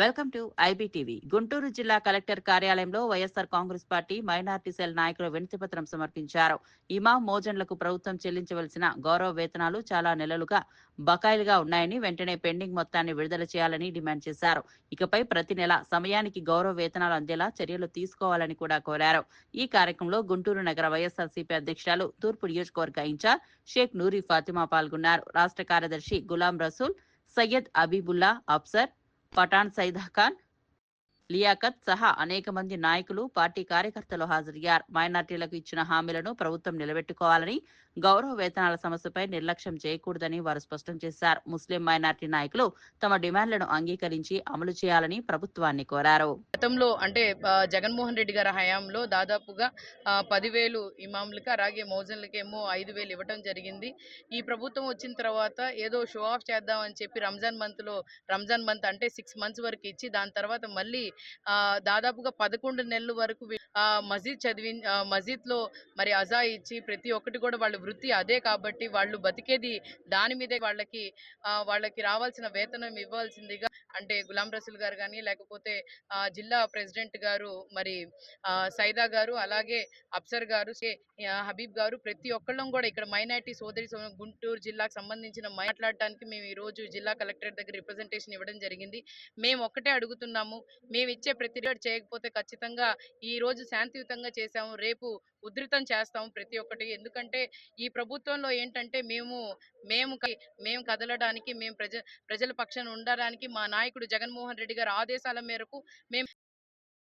Welcome to IBTV. Guntur జిల్లా collector కార్యాలయంలో YSR Congress party minority cell నాయకులు వినతిపత్రం సమర్పించారు. ఇమా మోజన్లకు ప్రభుత్వం చెల్లించవలసిన గౌరవ వేతనాలు చాలా నెలలుగా బకాయిలుగా ఉన్నాయని వెంటనే పెండింగ్ మొత్తాన్ని విడుదల చేయాలని డిమాండ్ చేశారు. ఇకపై ప్రతి నెల సమయానికి గౌరవ వేతనాలు అందేలా చర్యలు తీసుకోవాలని కూడా కోరారు. ఈ కార్యక్రమంలో గుంటూరు నగర వైఎస్ఆర్సీపీ అధ్యక్షురాలు తూర్పు నియోజకవర్గ ఇన్ఛార్జ్ షేక్ నూరి ఫాతిమా పాల్గొన్నారు. రాష్ట్ర కార్యదర్శి గులాం రసూల్ సయ్యద్ అబీబుల్లా అఫ్సర్ పఠాన్ సైదాఖాన్ లియాకత్ సహా అనేక మంది నాయకులు పార్టీ కార్యకర్తలు హాజరయ్యారు. మైనార్టీలకు ఇచ్చిన హామీలను ప్రభుత్వం నిలబెట్టుకోవాలని గౌరవ వేతనాల సమస్యపై నిర్లక్ష్యం చేయకూడదని వారు స్పష్టం చేశారు. ముస్లిం మైనార్టీ నాయకులు తమ డిమాండ్లను అంగీకరించి అమలు చేయాలని ప్రభుత్వాన్ని కోరారు. గతంలో అంటే జగన్మోహన్ రెడ్డి గారి హయాంలో దాదాపుగా పదివేలు ఇమాములకి అలాగే మౌజన్లకేమో ఐదు వేలు ఇవ్వటం జరిగింది. ఈ ప్రభుత్వం వచ్చిన తర్వాత ఏదో షో ఆఫ్ చేద్దామని చెప్పి రంజాన్ మంత్లో రంజాన్ మంత్ అంటే సిక్స్ మంత్స్ వరకు ఇచ్చి దాని తర్వాత మళ్ళీ దాదాపుగా పదకొండు నెలల వరకు ఆ, మసీద్ చదివి మసీద్ మసీద్లో మరి అజా ఇచ్చి ప్రతి ఒక్కటి కూడా వాళ్ళు వృత్తి అదే కాబట్టి వాళ్ళు బతికేది దాని మీదే వాళ్ళకి వాళ్ళకి రావాల్సిన వేతనం ఇవ్వాల్సిందిగా అంటే గులాం రసూల్ గారు కానీ లేకపోతే జిల్లా ప్రెసిడెంట్ గారు మరి సైదా గారు అలాగే అప్సర్ గారు హబీబ్ గారు ప్రతి ఒక్కళ్ళం కూడా ఇక్కడ మైనార్టీ సోదరి గుంటూరు జిల్లాకు సంబంధించిన మాట్లాడటానికి మేము ఈ రోజు జిల్లా కలెక్టర్ దగ్గర రిప్రజెంటేషన్ ఇవ్వడం జరిగింది. మేము ఒక్కటే అడుగుతున్నాము. మేము ఇచ్చే ప్రతి చేయకపోతే ఖచ్చితంగా ఈ రోజు శాంతియుతంగా చేశాము. రేపు ఉధృతం చేస్తాము ప్రతి ఒక్కటి. ఎందుకంటే ఈ ప్రభుత్వంలో ఏంటంటే మేము మేము మేము కదలడానికి మేము ప్రజ ప్రజల పక్షాన ఉండడానికి మా నాయకుడు జగన్మోహన్ రెడ్డి గారి ఆదేశాల మేరకు మేము